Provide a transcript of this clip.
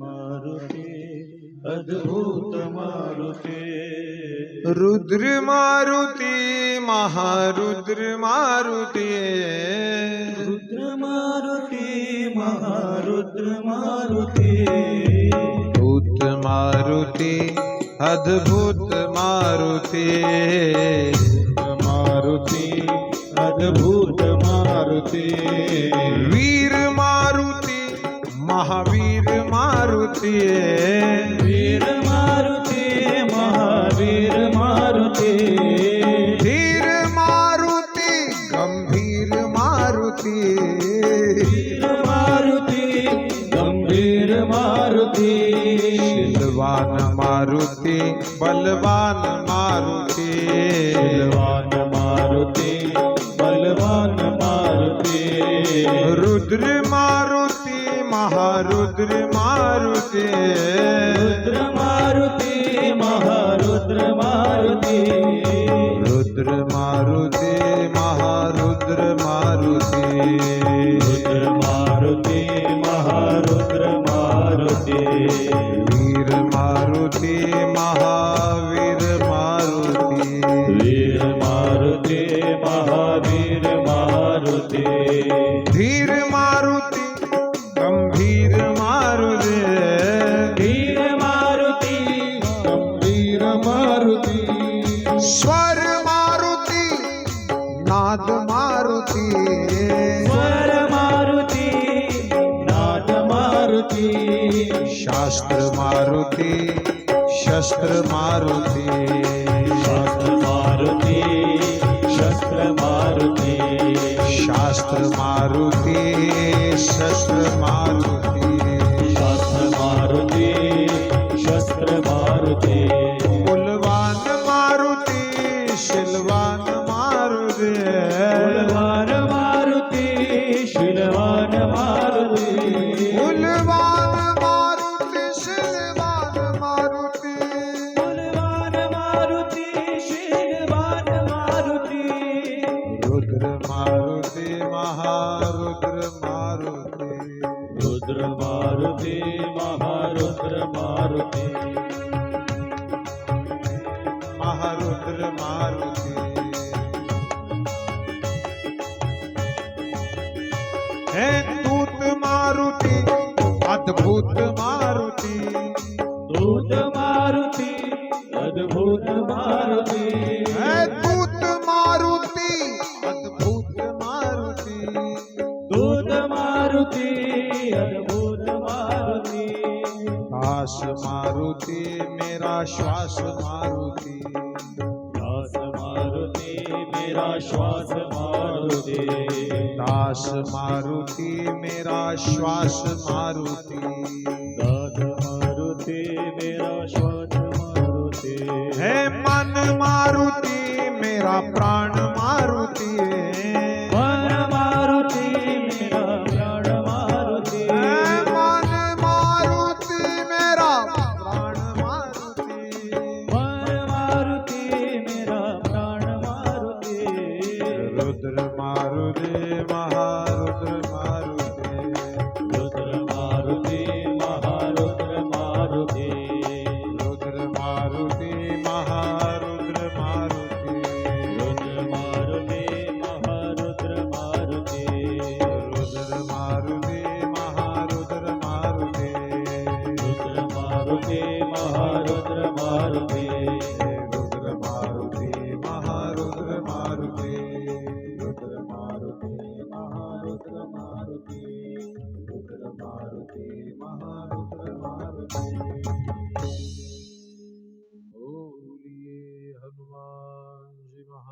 मारुते अद्भुत मारुते रुद्र मारुती महारुद्र मारुती रुद्र मारुते महारुद्र मारुते भूत मारुती अद्भुत मारुती मारुते अद्भुत मारुते वीर मारुती महावीर मारुती वीर मारुते महावीर मारुति। धीर मारुती गंभीर मारुति। वीर मारुते गंभीर मारुते। शीलवान मारुती बलवान मारुती। बलवान मारुते बलवान मारुति। रुद्र मारुती महारुद्र मारुती रुद्र मारुते महारुद्र मारुति रुद्र मारुती महारुद्र मारुती रुद्र मारुते महारुद्र मारुते वीर मारुती महावीर मारुती वीर मारुते महावीर मारुते धीर मारुती नाद मारुती स्वर मारुति नाद मारुति शास्त्र मारुती शस्त्र मारुती शास्त्र मारुति शस्त्र मारुति शास्त्र मारुती शस्त्र मारुती शास्त्र मारुति शस्त्र मारुति रुद्र मारुति महारुद्र मारुति। महारुद्र मारुती। है दूत मारुति अद्भुत मारुति। दूत मारुति अद्भुत मारुति। है दूत मारुति अद्भुत मारुति। दूत मारुति अद्भुत मारुति दास मारुति मेरा श्वास मारुति। श्वास मारुति मेरा श्वास मारुति। दास मारुति मेरा श्वास मारुति। दास मारुति मेरा श्वास मारुति। है मन मारुति मेरा प्राण मारुति। मन